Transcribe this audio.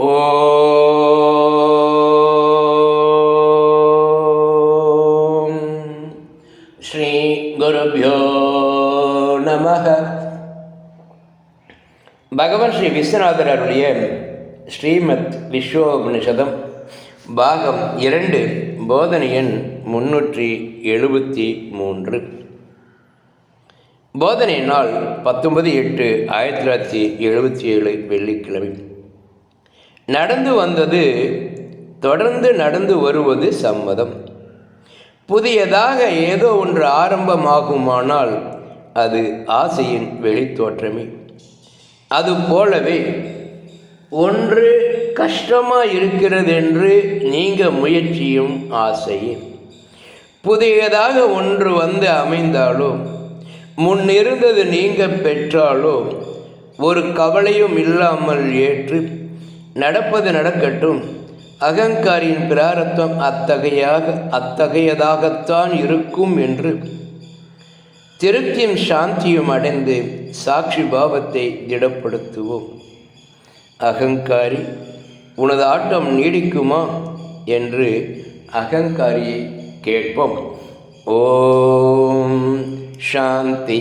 ஓம். ஸ்ரீ குருபியோ நம பகவான் ஸ்ரீ விஸ்வநாதர் அருளிய ஸ்ரீமத் விஸ்வோபனிஷதம் பாகம் இரண்டு போதனை எண் முன்னூற்றி எழுபத்தி மூன்று. போதனை நாள் பத்தொன்பது எட்டு ஆயிரத்தி தொள்ளாயிரத்தி எழுபத்தி ஏழு வெள்ளிக்கிழமை. நடந்து வந்தது தொடர்ந்து நடந்து வருவது சம்மதம். புதியதாக ஏதோ ஒன்று ஆரம்பமாகுமானால் அது ஆசையின் வெளித்தோற்றமே. அது போலவே ஒன்று கஷ்டமாக இருக்கிறது என்று நீங்க முயற்சியும் ஆசையே. புதியதாக ஒன்று வந்து அமைந்தாலோ முன்னிருந்தது நீங்க பெற்றாலோ ஒரு கவலையும் இல்லாமல் ஏற்று நடப்பது நடக்கட்டும். அகங்காரியின் பிராரத்தம் அத்தகையாக அத்தகையதாகத்தான் இருக்கும் என்று. திருப்தியும் சாந்தியும் அடைந்து சாட்சி பாவத்தை திடப்படுத்துவோம். அகங்காரி உனது ஆட்டம் நீடிக்குமா? என்று அகங்காரியை கேட்போம். ஓம் சாந்தி.